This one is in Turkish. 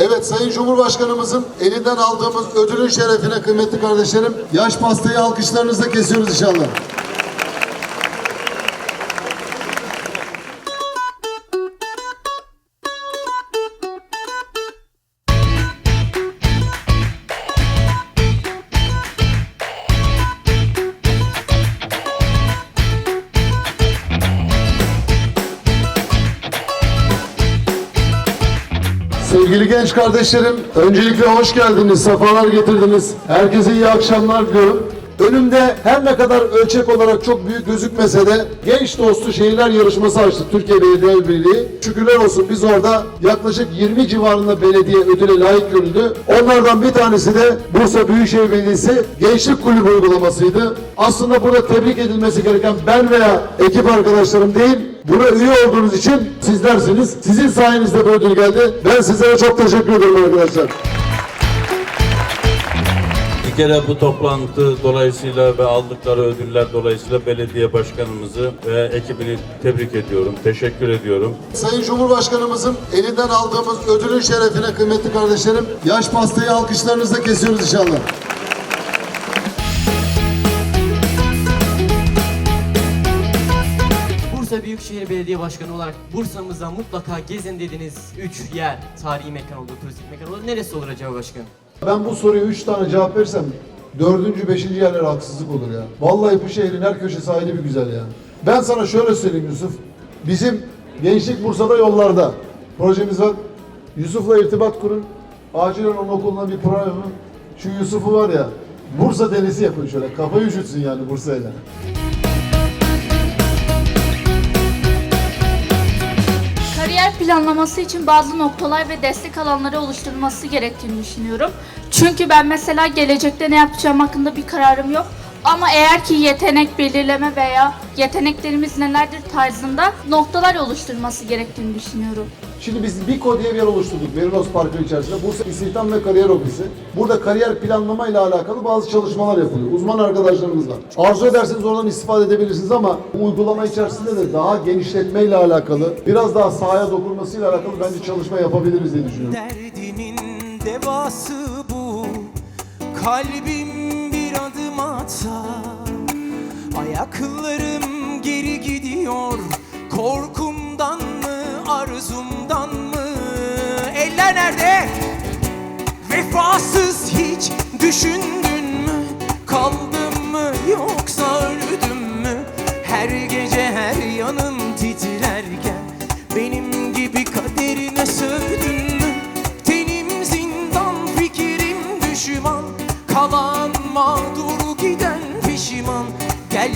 Evet Sayın Cumhurbaşkanımızın elinden aldığımız ödülün şerefine kıymetli kardeşlerim yaş pastayı alkışlarınızla kesiyoruz inşallah. Sevgili genç kardeşlerim, öncelikle hoş geldiniz, sefalar getirdiniz. Herkese iyi akşamlar diliyorum. Önümde her ne kadar ölçek olarak çok büyük gözükmese de genç dostu şehirler yarışması açtı Türkiye Belediye Birliği. Şükürler olsun biz orada yaklaşık 20 civarında belediye ödüle layık görüldü. Onlardan bir tanesi de Bursa Büyükşehir Belediyesi Gençlik Kulübü uygulamasıydı. Aslında burada tebrik edilmesi gereken ben veya ekip arkadaşlarım değil, Buna üye olduğunuz için sizlersiniz. Sizin sayenizde bu ödül geldi. Ben sizlere çok teşekkür ederim arkadaşlar. Kere bu toplantı dolayısıyla ve aldıkları ödüller dolayısıyla belediye başkanımızı ve ekibini tebrik ediyorum, teşekkür ediyorum. Sayın Cumhurbaşkanımızın elinden aldığımız ödülün şerefine kıymetli kardeşlerim yaş pastayı alkışlarınızla kesiyoruz inşallah. Bursa Büyükşehir Belediye Başkanı olarak Bursa'mızda mutlaka gezin dediğiniz 3 yer, tarihi mekan olur, turistik mekan olur. Neresi olur acaba başkanım? Ben bu soruya üç tane cevap verirsem dördüncü, beşinci yerlere haksızlık olur ya. Vallahi bu şehrin her köşesi ayrı bir güzel ya. Ben sana şöyle söyleyeyim Yusuf. Bizim Gençlik Bursa'da yollarda projemiz var. Yusuf'la irtibat kurun. Acilen onun okuluna bir program yapın. Şu Yusuf'u var ya Bursa denesi yapın şöyle. Kafayı üşütsün yani Bursa'yla. Kariyer planlaması için bazı noktalar ve destek alanları oluşturulması gerektiğini düşünüyorum. Çünkü ben mesela gelecekte ne yapacağım hakkında bir kararım yok. Ama eğer ki yetenek belirleme veya yeteneklerimiz nelerdir tarzında noktalar oluşturulması gerektiğini düşünüyorum. Şimdi biz BİKO diye bir yer oluşturduk Merinos Parkı içerisinde. Bursa İstihdam ve Kariyer Ofisi. Burada kariyer planlama ile alakalı bazı çalışmalar yapılıyor. Uzman arkadaşlarımız var. Arzu ederseniz oradan istifade edebilirsiniz ama bu uygulama içerisinde de daha genişletme ile alakalı, biraz daha sahaya dokunması ile alakalı bence çalışma yapabiliriz diye düşünüyorum. Derdinin devası bu Kalbim arzumdan mı Eller nerede? Vefasız hiç düşündün mü? Kaldım mı yoksa öldüm mü? Her gece her yanım titrerken Benim gibi kaderine sövdün mü? Tenim zindan fikrim düşman Kalan mağdur giden pişman Gel